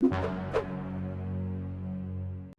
you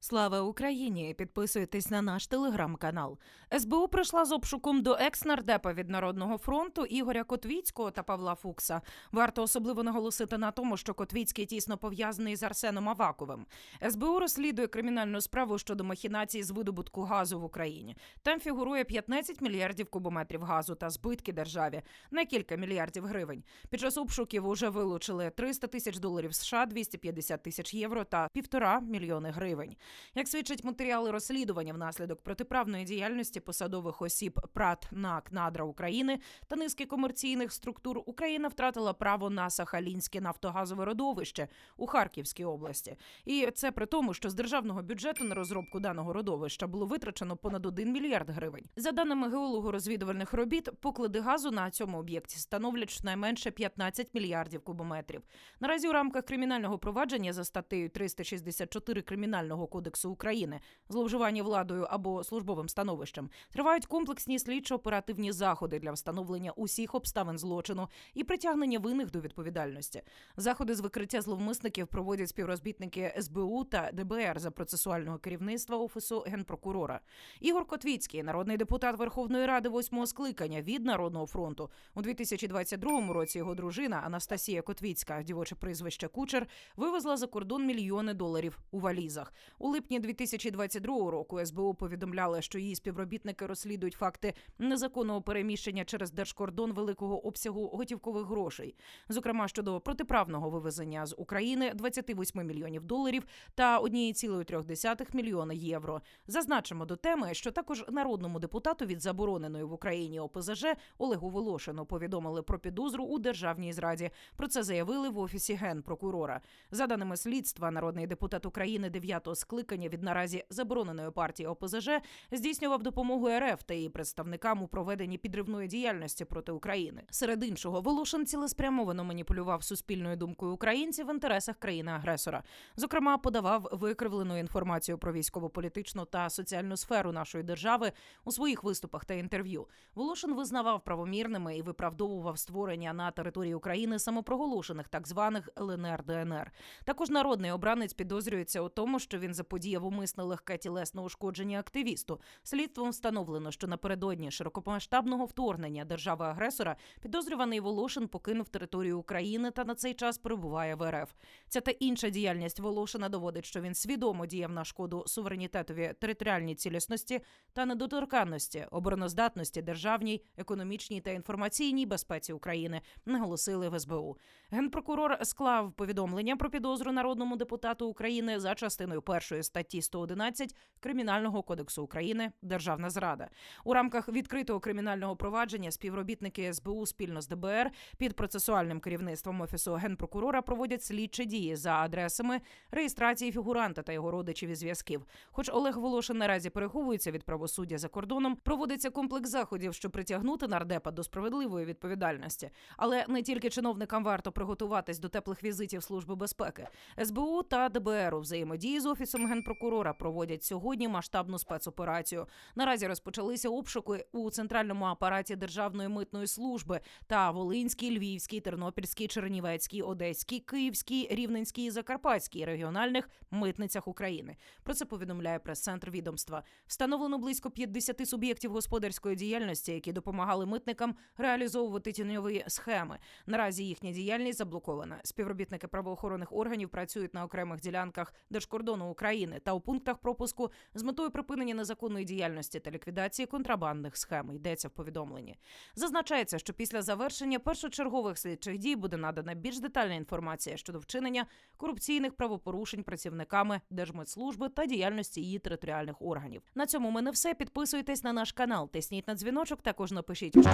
Слава Україні! Підписуйтесь на наш телеграм-канал. СБУ прийшла з обшуком до екс-нардепа від Народного фронту Ігоря Котвіцького та Павла Фукса. Варто особливо наголосити на тому, що Котвіцький тісно пов'язаний з Арсеном Аваковим. СБУ розслідує кримінальну справу щодо махінації з видобутку газу в Україні. Там фігурує 15 мільярдів кубометрів газу та збитки державі на кілька мільярдів гривень. Під час обшуків уже вилучили 300 тисяч доларів США, 250 тисяч євро та півтора мільйони гривень. Як свідчать матеріали розслідування внаслідок протиправної діяльності посадових осіб ПРАТ НАК Надра України та низки комерційних структур, Україна втратила право на Сахалінське нафтогазове родовище у Харківській області. І це при тому, що з державного бюджету на розробку даного родовища було витрачено понад 1 мільярд гривень. За даними геолого-розвідувальних робіт, поклади газу на цьому об'єкті становлять щонайменше 15 мільярдів кубометрів. Наразі у рамках кримінального провадження за статтею 364 кримінального кодексу України зловживання владою або службовим становищем тривають комплексні слідчо-оперативні заходи для встановлення усіх обставин злочину і притягнення винних до відповідальності. Заходи з викриття зловмисників проводять співробітники СБУ та ДБР за процесуального керівництва офісу генпрокурора. Ігор Котвіцький, народний депутат Верховної Ради восьмого скликання від Народного фронту. У 2022 році його дружина Анастасія Котвіцька, дівоче прізвище Кучер, вивезла за кордон мільйони доларів у валізах. У липні 2022 року СБУ повідомляли, що її співробітники розслідують факти незаконного переміщення через держкордон великого обсягу готівкових грошей, зокрема щодо протиправного вивезення з України 28 мільйонів доларів та 1,3 мільйона євро. Зазначимо до теми, що також народному депутату від забороненої в Україні ОПЗЖ Олегу Волошину повідомили про підозру у державній зраді. Про це заявили в офісі генпрокурора. За даними слідства, народний депутат України 9-го скликання від наразі забороненої партії ОПЗЖ здійснював допомогу РФ та її представникам у проведенні підривної діяльності проти України. Серед іншого, Волошин цілеспрямовано маніпулював суспільною думкою українців в інтересах країни-агресора. Зокрема, подавав викривлену інформацію про військово-політичну та соціальну сферу нашої держави у своїх виступах та інтерв'ю. Волошин визнавав правомірними і виправдовував створення на території України самопроголошених так званих ЛНР ДНР. Також народний обранець підозрюється у тому, що він заподіяв умисне легке тілесне ушкодження активісту. Слідством встановлено, що напередодні широкомасштабного вторгнення держави-агресора підозрюваний Волошин покинув територію України та на цей час перебуває в РФ. Ця та інша діяльність Волошина доводить, що він свідомо діяв на шкоду суверенітетові територіальній цілісності та недоторканності, обороноздатності, державній, економічній та інформаційній безпеці України, наголосили в СБУ. Генпрокурор склав повідомлення про підозру народному депутату України за частиною першої статті 111 Кримінального кодексу України Державна зрада. У рамках відкритого кримінального провадження співробітники СБУ спільно з ДБР під процесуальним керівництвом офісу генпрокурора проводять слідчі дії за адресами реєстрації фігуранта та його родичів і зв'язків. Хоч Олег Волошин наразі переховується від правосуддя за кордоном, проводиться комплекс заходів, щоб притягнути нардепа до справедливої відповідальності. Але не тільки чиновникам варто приготуватись до теплих візитів Служби безпеки. СБУ та ДБР у взаємодії з офісом генпрокурора проводять сьогодні масштабну спецоперацію. Наразі розпочалися обшуки у центральному апараті Державної митної служби та Волинській, Львівській, Тернопільській, Чернівецькій, Одеській, Київській, Рівненській і Закарпатській регіональних митницях України. Про це повідомляє прес-центр відомства. Встановлено близько 50 суб'єктів господарської діяльності, які допомагали митникам реалізовувати тіньові схеми. Наразі їхня діяльність заблокована. Співробітники правоохоронних органів працюють на окремих ділянках держкордону України та у пунктах пропуску з метою припинення незаконної діяльності та ліквідації контрабандних схем. Йдеться в повідомленні. Зазначається, що після завершення першочергових слідчих дій буде надана більш детальна інформація щодо вчинення корупційних правопорушень працівниками Держмитслужби та діяльності її територіальних органів. На цьому ми не все. Підписуйтесь на наш канал, тисніть на дзвіночок. Також напишіть, що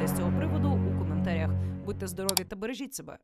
ви з цього приводу у коментарях. Будьте здорові та бережіть себе.